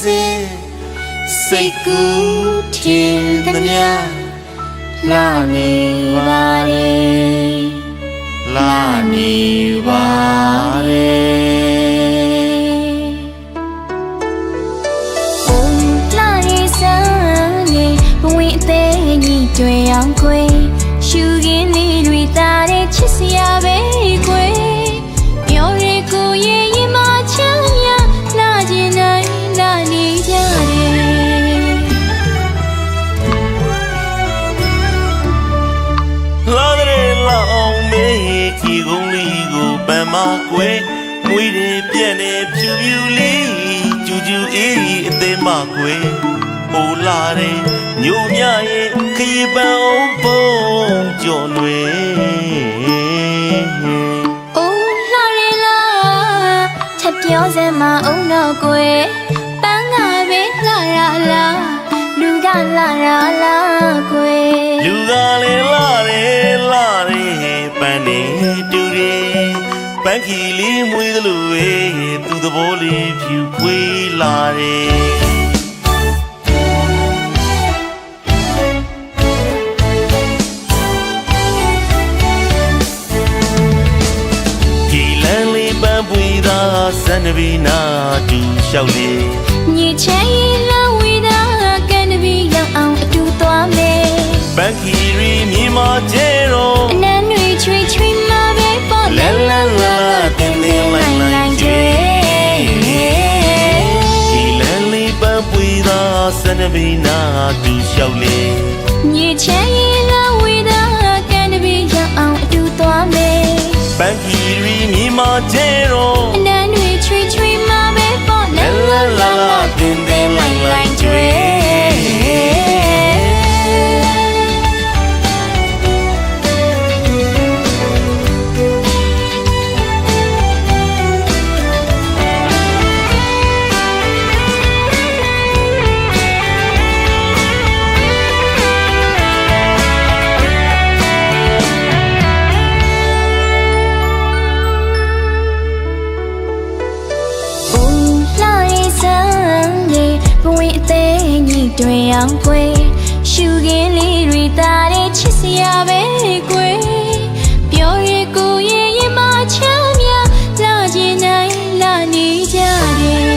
စင်စိတ်ကူးထင်သမျှလာနေပါလေလာနေပါလေ ကွယ်မွေးတယ်ပြက်နေဖြူဖြူလေးကျူကျူအေးအသေးမကွယ်ဟိုလာတဲ့ညိုမြရဲ့ခရီးပန်းအောင်ပုံကြော်လွယ်အိုးလာရလားချက်ပြောစမ်းမအောင်တော့ကွယ်ပန်းကပဲလာရလားလူကလာရလား ခီလေးမွေးသလိုပဲသူသဘောလေးဖြူဖွေးလာတယ်ဒီလန်းလေးပန်းပွေသာစန္ဒဗီနာတူလျှောက်လေညချင်ရင်လဝိဒါကန်တပီရောက်အောင်အတူသွားမယ်ပန်းခီရီမြေမာကျဲ န္ဒဗီနာတူလျှောက်လေညချင်ရင်လဝိဒါကန်တပီရောက်အောင်အတူသွားမယ်ပန်းခီရီမြေမာကျဲတော့အနမ်းတွေ တွင်အောင်ကွယ်ရှူခင်းလေးတွေတာတဲ့ချစ်စရာပဲကွယ်ပြောရကိုရဲ့ရင်မချမ်းမြလာခြင်းနိုင်လာနေကြတယ်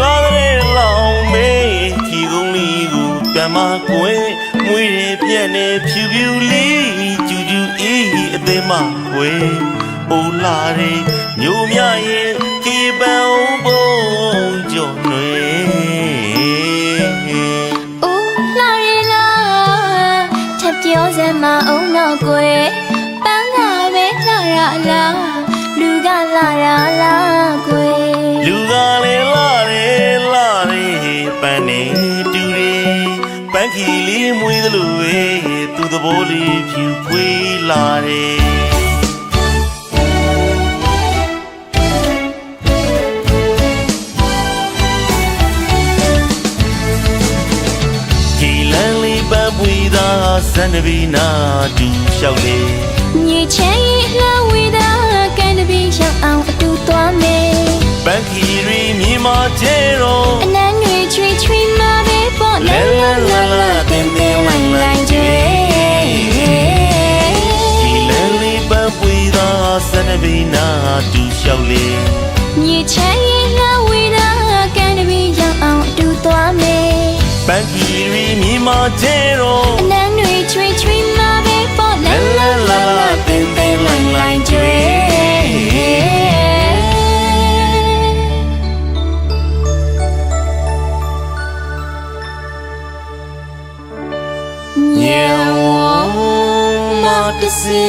လာတဲ့လောင်မေးခီကုန်းလေးကိုပြန်မကွယ်မွေးရပြက်နေဖြူဖြူလေးကျူကျူအေးအသေးမကွယ်အိုလာတဲ့ညိုမြရဲ့ခေ ပန်အောင်ပုံကြော်နေအိုးလာရလားချက်ပြောစမ်းမအောင်တော့ကွယ်ပန်းကပဲလာရလားလူကလာရလားကွယ်လူကလည်းလာတယ်လာတယ်ပန်းနေတူတယ်ပန်းခီလေးမွေးသလိုပဲသူသဘောလေးဖြူဖွေးလာတယ် ပန်းပွေသာစန္ဒဗီနာတူလျှောက်လေညချင်ရင်လှဝေးတာကန်တပီရောက်အောင်အတူသွားမယ်ပန်းခီရီမြေမာကျဲတော့အနမ်းတွေချွေချွေမှာပဲပေါ့လဲလဲလာလာတင်းတင်းလိုင်းလိုင်းကျဲဒီလန်းလေးပန်းပွေသာစန္ဒဗီနာတူလျှောက်လေညချ မြေမာကျဲတော့အနမ်းတွေချွေချွေမှာပဲပေါ့လဲလဲလာလာတင်းတင်းလိုင်းလိုင်းကျဲညံဝမတစေ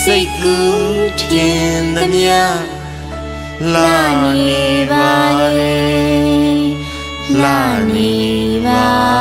စိတ်ကူးထင်သမျှလာနေပါလေ l'anima.